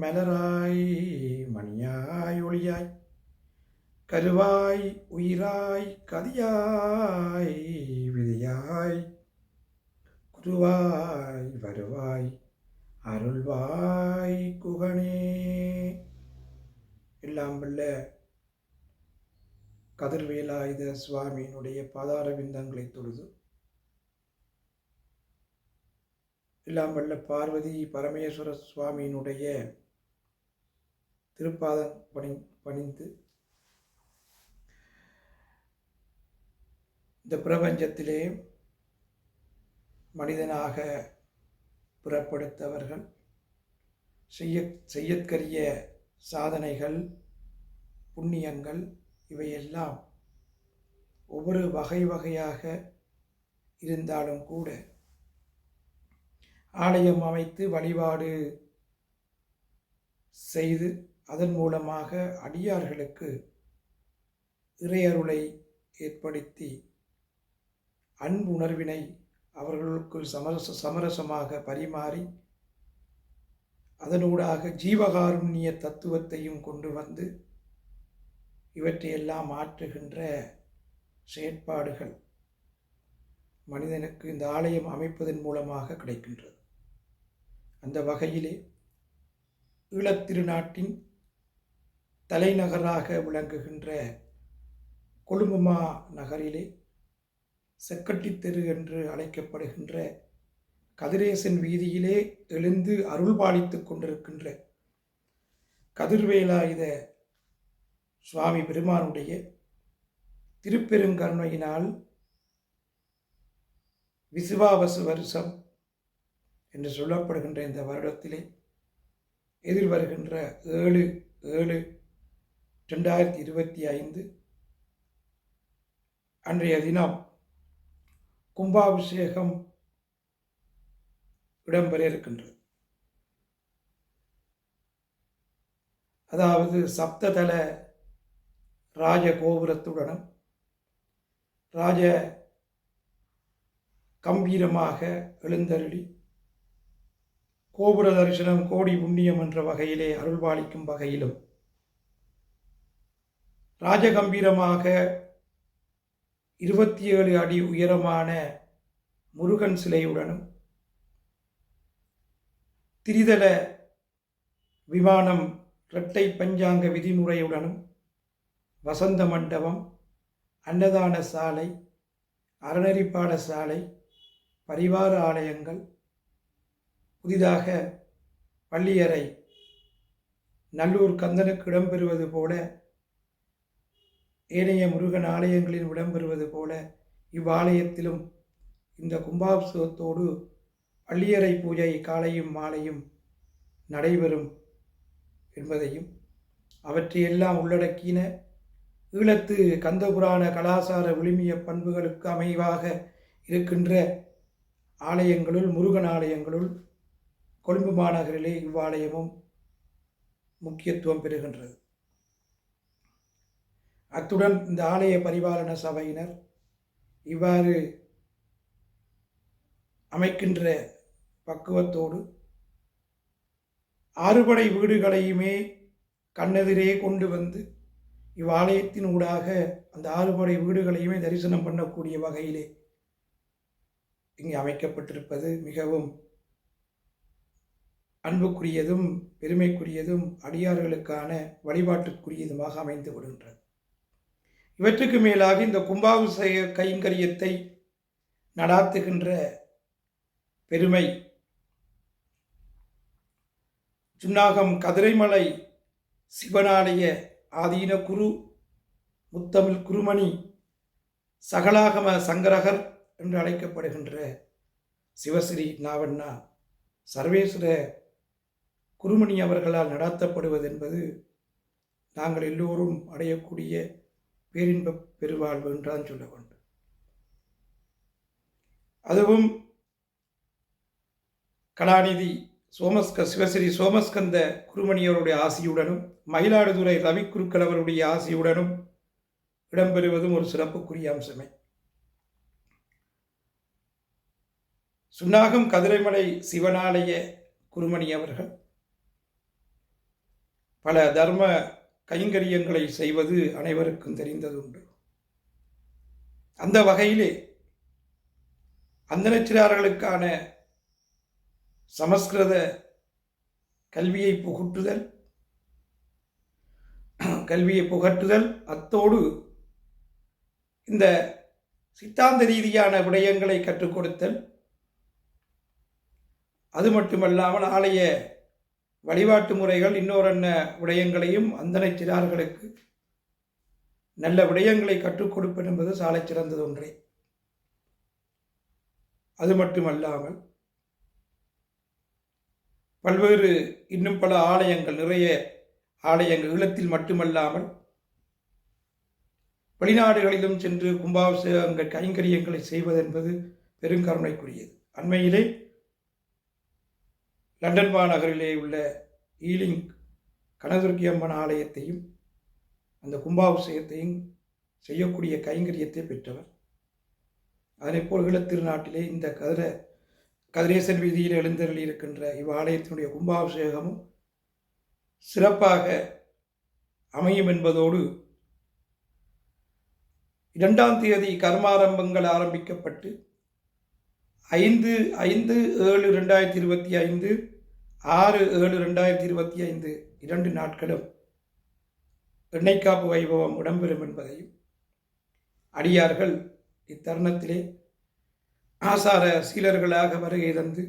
மலராய் மணியாய் ஒளியாய். கருவாய் உயிராய் கதியாய் விதியாய். குருவாய் வருவாய் அருள்வாய் குகனே. எல்லாம் வல்ல கதிர்வேலாயுத சுவாமியினுடைய பாதார விந்தங்களை தொழுது எல்லாம் வல்ல பார்வதி பரமேஸ்வர சுவாமியினுடைய திருப்பாதம் பணி பணிந்து. இந்த பிரபஞ்சத்திலே மனிதனாக புறப்படுத்தவர்கள் செய்ய செய்யற்கரிய சாதனைகள் புண்ணியங்கள் இவையெல்லாம் ஒவ்வொரு வகை வகையாக இருந்தாலும் கூட ஆலயம் அமைத்து வழிபாடு செய்து அதன் மூலமாக அடியார்களுக்கு இறையருளை ஏற்படுத்தி அன்புணர்வினை அவர்களுக்குள் சமரச சமரசமாக பரிமாறி அதனூடாக ஜீவகாருண்ய தத்துவத்தையும் கொண்டு வந்து இவற்றையெல்லாம் மாற்றுகின்ற செயற்பாடுகள் மனிதனுக்கு இந்த ஆலயம் அமைப்பதன் மூலமாக கிடைக்கின்றது. அந்த வகையிலே ஈழத்திருநாட்டின் தலைநகராக விளங்குகின்ற கொழும்புமா நகரிலே செக்கட்டித்தெரு என்று அழைக்கப்படுகின்ற கதிரேசன் வீதியிலே எழுந்து அருள்பாலித்துக் கொண்டிருக்கின்ற கதிர்வேலாயுத சுவாமி பெருமானுடைய திருப்பெருங்கருணையினால் விசுவாவசு வருஷம் என்று சொல்லப்படுகின்ற இந்த வருடத்திலே எதிர்வருகின்ற ஏழு ஏழு ரெண்டாயிரத்தி இருபத்தி ஐந்து அன்றைய தினம் கும்பாபிஷேகம் இடம்பெற இருக்கின்றது. அதாவது சப்ததல ராஜ கோபுரத்துடனும் ராஜ கம்பீரமாக எழுந்தருளி கோபுர தரிசனம் கோடி புண்ணியம் என்ற வகையிலே அருள்பாலிக்கும் வகையிலும் ராஜகம்பீரமாக இருபத்தி ஏழு அடி உயரமான முருகன் சிலையுடனும் திரிதல விமானம் இரட்டை பஞ்சாங்க விதிமுறையுடனும் வசந்த மண்டபம் அன்னதான சாலை அறநெறிப்பாட சாலை பரிவார ஆலயங்கள் புதிதாக பள்ளியறை நல்லூர் கந்தனுக்கு இடம்பெறுவது போல ஏனைய முருகன் ஆலயங்களில் இடம்பெறுவது போல இவ்வாலயத்திலும் இந்த கும்பாபிஷேகத்தோடு பள்ளியறை பூஜை காலையும் மாலையும் நடைபெறும் என்பதையும் அவற்றையெல்லாம் உள்ளடக்கின ஈழத்து கந்தபுராண கலாசார விழுமிய பண்புகளுக்கு அமைவாக இருக்கின்ற ஆலயங்களுள் முருகன் ஆலயங்களுள் கொழும்பு மாநகரிலே இவ்வாலயமும் முக்கியத்துவம் பெறுகின்றது. அத்துடன் இந்த ஆலய பரிபாலன சபையினர் இவ்வாறு அமைக்கின்ற பக்குவத்தோடு ஆறுபடை வீடுகளையுமே கண்ணெதிரே கொண்டு வந்து இவ்வாலயத்தின் ஊடாக அந்த ஆறுபடை வீடுகளையுமே தரிசனம் பண்ணக்கூடிய வகையிலே இங்கே அமைக்கப்பட்டிருப்பது மிகவும் அன்புக்குரியதும் பெருமைக்குரியதும் அடியார்களுக்கான வழிபாட்டுக்குரியதுமாக அமைந்து விடுகின்றது. இவற்றுக்கு மேலாக இந்த கும்பாபிஷேக கைங்கரியத்தை நடாத்துகின்ற பெருமை. சுன்னாகம் கதிரைமலை சிவனாலய ஆதீன குரு முத்தமிழ் குருமணி சகலாகம சங்கரகர் என்று அழைக்கப்படுகின்ற சிவஸ்ரீ நாவண்ணா சர்வேஸ்வர குருமணி அவர்களால் நடாத்தப்படுவது என்பது நாங்கள் எல்லோரும் அடையக்கூடிய பேரின்ப பெருவாழ்வு என்றுதான் சொல்ல வேண்டும் அதுவும் கலாநிதி சோமஸ்க சிவஸ்ரீ சோமஸ்கந்த குருமணியவருடைய ஆசியுடனும் மயிலாடுதுறை ரவி குருக்கள் அவருடைய ஆசியுடனும் இடம்பெறுவதும் ஒரு சிறப்புக்குரிய அம்சமே. சுன்னாகம் கதிரைமலை சிவனாலய குருமணி அவர்கள் பல தர்ம கைங்கரியங்களை செய்வது அனைவருக்கும் தெரிந்ததுண்டு. அந்த வகையிலே அந்தனச்சிறார்களுக்கான சமஸ்கிருத கல்வியை புகுட்டுதல் கல்வியை புகட்டுதல் அத்தோடு இந்த சித்தாந்த ரீதியான விடயங்களை கற்றுக் கொடுத்தல். அது மட்டுமல்லாமல் ஆலய வழிபாட்டு முறைகள் இன்னொரு என்ன விடயங்களையும் அந்தனை சிறார்களுக்கு நல்ல விடயங்களை கற்றுக் கொடுப்பது என்பது சாலை சிறந்தது ஒன்றே. அது மட்டுமல்லாமல் பல்வேறு இன்னும் பல ஆலயங்கள் நிறைய ஆலயங்கள் ஈழத்தில் மட்டுமல்லாமல் வெளிநாடுகளிலும் சென்று கும்பாபிஷேகங்கள் கைங்கரியங்களை செய்வது என்பது பெருங்கருணைக்குரியது. அண்மையிலே லண்டன் மாநகரிலே உள்ள ஈலிங் கனதுர்கி அம்மன் ஆலயத்தையும் அந்த கும்பாபிஷேகத்தையும் செய்யக்கூடிய கைங்கரியத்தை பெற்றவர். அதனை போல் ஈழத்திருநாட்டிலே இந்த கதிர கதிரேசன் வீதியில் எழுந்தருளி இருக்கின்ற இவ்வாலயத்தினுடைய கும்பாபிஷேகமும் சிறப்பாக அமையும் என்பதோடு இரண்டாம் தேதி கர்மாரம்பங்கள் ஆரம்பிக்கப்பட்டு ஐந்து ஐந்து ஏழு ரெண்டாயிரத்தி இருபத்தி ஐந்து ஆறு ஏழு ரெண்டாயிரத்தி இருபத்தி ஐந்து இரண்டு நாட்களும் எண்ணெய்க்காப்பு வைபவம் இடம்பெறும் என்பதையும் அடியார்கள் இத்தருணத்திலே ஆசார சீலர்களாக வருகை தந்து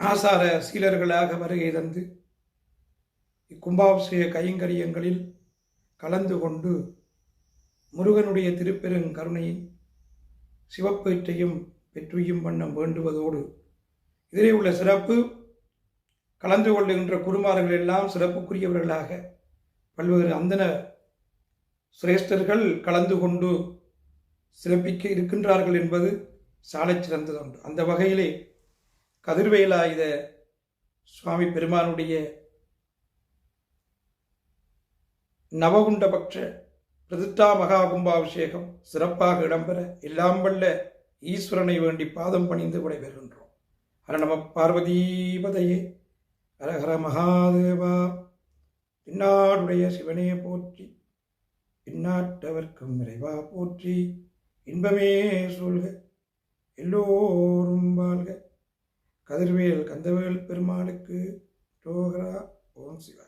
ஆசார சீலர்களாக வருகை தந்து இக்கும்பாபிஷேக கைங்கரியங்களில் கலந்து கொண்டு முருகனுடைய திருப்பெருங்கருணையின் சிவப்பேற்றையும் பெற்றியும் வண்ணம் வேண்டுவதோடு. இதிலே உள்ள சிறப்பு கலந்து கொள்ளுகின்ற குருமார்கள் எல்லாம் சிறப்புக்குரியவர்களாக பல்வேறு அந்தன சிரேஷ்டர்கள் கலந்து கொண்டு சிறப்பிக்க இருக்கின்றார்கள் என்பது சாலைச் சிறந்ததுண்டு அந்த வகையிலே கதிர்வேலாயுத சுவாமி பெருமானுடைய நவகுண்டபக்ஷ பிரதிஷ்டா மகா கும்பாபிஷேகம் சிறப்பாக இடம்பெற எல்லாம் வல்ல ஈஸ்வரனை வேண்டி பாதம் பணிந்து விடைபெறுகின்றோம். ஹர நம பார்வதீபதையே. ஹரஹர மகாதேவா. பின்னாடுடைய சிவனே போற்றி. பின்னாட்டவர்க்கும் நிறைவா போற்றி. இன்பமே சொல்க எல்லோரும் வாழ்க. கதிர்வேல் கந்தவேல் பெருமாளுக்கு ரோகரா ஓம் சிவா.